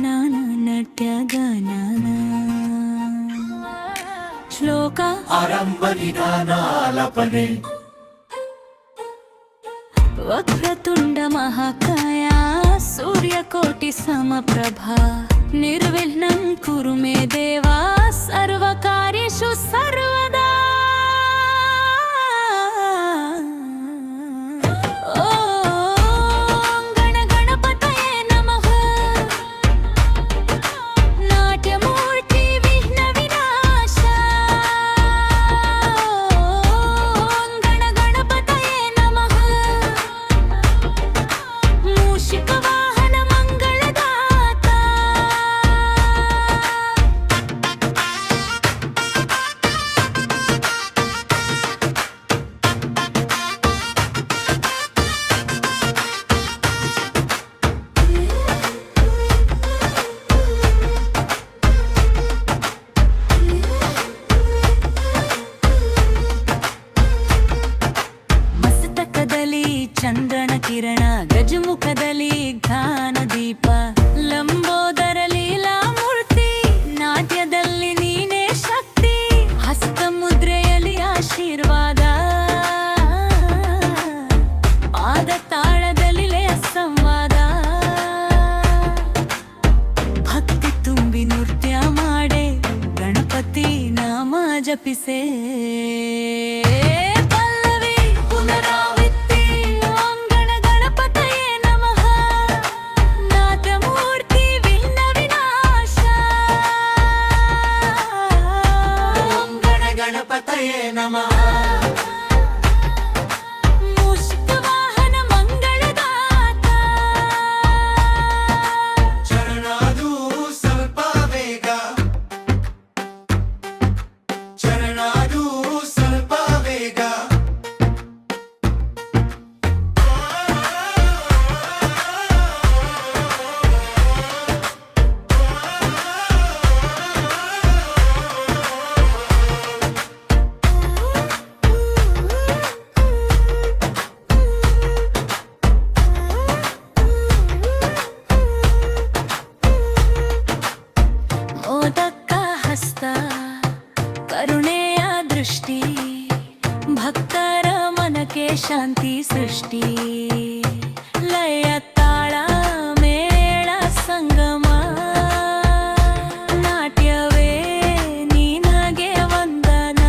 గణాన నట్య గణాన వక్రతుండ మహాకాయ సూర్యకోటి సమప్రభ నిర్విఘ్నం కురు మే దేవ ಚಂದ್ರನ ಕಿರಣ, ಗಜಮುಖದಲ್ಲಿ ಘಾನ ದೀಪ ಲಂಬೋದರ ಲೀಲಾ ಮೂರ್ತಿ ನಾಟ್ಯದಲ್ಲಿ ನೀನೇ ಶಕ್ತಿ. ಹಸ್ತ ಮುದ್ರೆಯಲ್ಲಿ ಆಶೀರ್ವಾದ. ಪಾದ ತಾಳದಲ್ಲಿ ಲಯ ಸಂವಾದ. ಭಕ್ತಿ ತುಂಬಿ ನೃತ್ಯ ಮಾಡೆ, ಗಣಪತಿ ನಾಮ ಜಪಿಸೆ. ಗಣಪತಯೇ ಸೃಷ್ಟಿ, ಭಕ್ತರ ಮನಕ್ಕೆ ಶಾಂತಿ ಸೃಷ್ಟಿ. ಲಯ, ತಾಳ, ಮೇಳ, ಸಂಗಮ. ನಾಟ್ಯವೇ, ನೀನಾಗೆ ವಂದನ.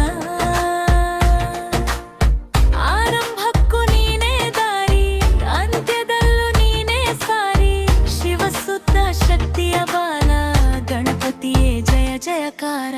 ಆರಂಭಕ್ಕೂ ನೀನೇ ದಾರಿ, ಅಂತ್ಯದಲ್ಲೂ ನೀನೇ ಸಾರಿ. ಶಿವಸುತ್ತ ಶಕ್ತಿಯ ಬಾಲ, ಗಣಪತಿಯೇ ಜಯ, ಜಯಕಾರ.